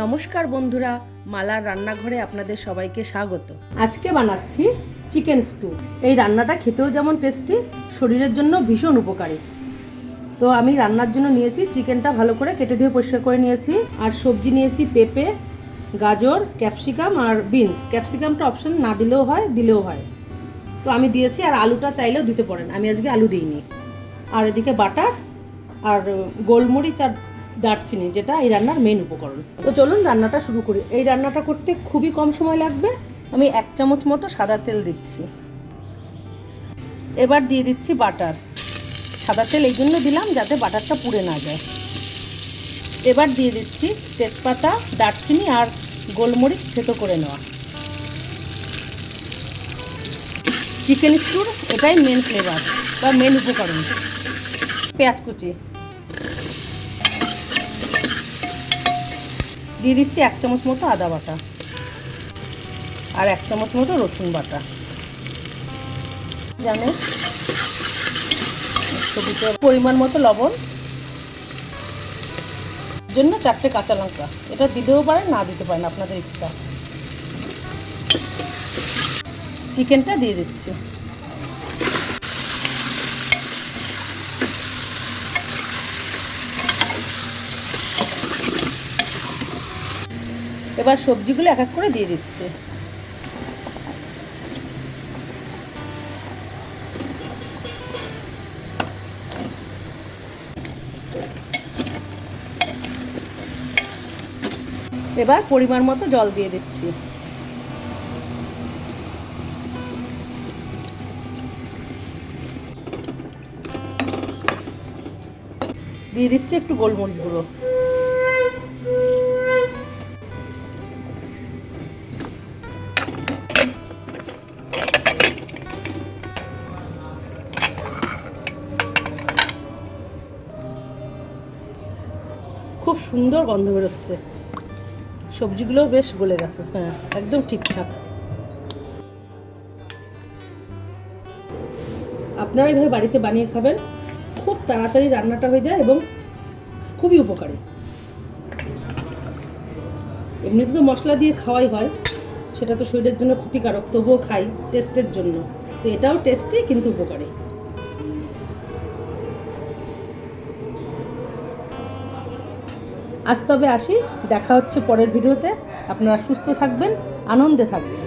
নমস্কার বন্ধুরা, মালার রান্নাঘরে আপনাদের সবাইকে স্বাগত। আজকে বানাচ্ছি চিকেন স্টু। এই রান্নাটা খেতেও যেমন টেস্টি শরীরের জন্য ভীষণ উপকারী। তো আমি রান্নার জন্য নিয়েছি, চিকেনটা ভালো করে কেটে ধুয়ে পরিষ্কার করে নিয়েছি। আর সবজি নিয়েছি পেঁপে, গাজর, ক্যাপসিকাম আর বিনস। ক্যাপসিকামটা অপশন না দিলেও হয় দিলেও হয়। তো আমি দিয়েছি, আর আলুটা চাইলেও দিতে পারেন। আমি আজকে আলু দিইনি। আর এদিকে বাটার, আর গোলমরিচ আর দারচিনি, যেটা এই রান্নার মেন উপকরণ। তো চলুন রান্নাটা শুরু করি। এই রান্নাটা করতে খুবই কম সময় লাগবে। আমি এক চামচ মতো সাদা তেল দিচ্ছি। এবার দিয়ে দিচ্ছি বাটার। সাদা তেল এই জন্য দিলাম যাতে বাটারটা পুড়ে না যায়। এবার দিয়ে দিচ্ছি তেজপাতা, দারচিনি আর গোলমরিচ থেতো করে নেওয়া। চিকেন স্টুর এটাই মেন ফ্লেভার বা মেন উপকরণ। পেঁয়াজ কুচি। দিয়ে দিচ্ছি এক চামচ মতো আদা বাটা আর এক চামচ মতো রসুন বাটা। জানে? পরিমাণ মতো লবণ। জন্য চারটে কাঁচা লঙ্কা। এটা দিতেও পারেন, না দিতে পারেন, আপনাদের ইচ্ছা। চিকেনটা দিয়ে দিচ্ছি। এবার সবজিগুলো এক এক করে দিয়ে দিচ্ছে। এবার পরিমাণ মতো জল দিয়ে দিচ্ছি। দিয়ে দিচ্ছি একটু গোলমরিচ গুঁড়ো। খুব সুন্দর গন্ধ বেরোচ্ছে। সবজিগুলোও বেশ গলে গেছে হ্যাঁ একদম ঠিকঠাক। আপনারা এইভাবে বাড়িতে বানিয়ে খাবেন, খুব তাড়াতাড়ি রান্নাটা হয়ে যায় এবং খুবই উপকারী। এমনিতে তো মশলা দিয়ে খাওয়াই হয়, সেটা তো শরীরের জন্য ক্ষতিকারক, তবুও খাই টেস্টের জন্য। তো এটাও টেস্টি কিন্তু উপকারী। আজ তবে আসি দেখা হচ্ছে পরের ভিডিওতে। আপনারা সুস্থ থাকবেন আনন্দে থাকবেন।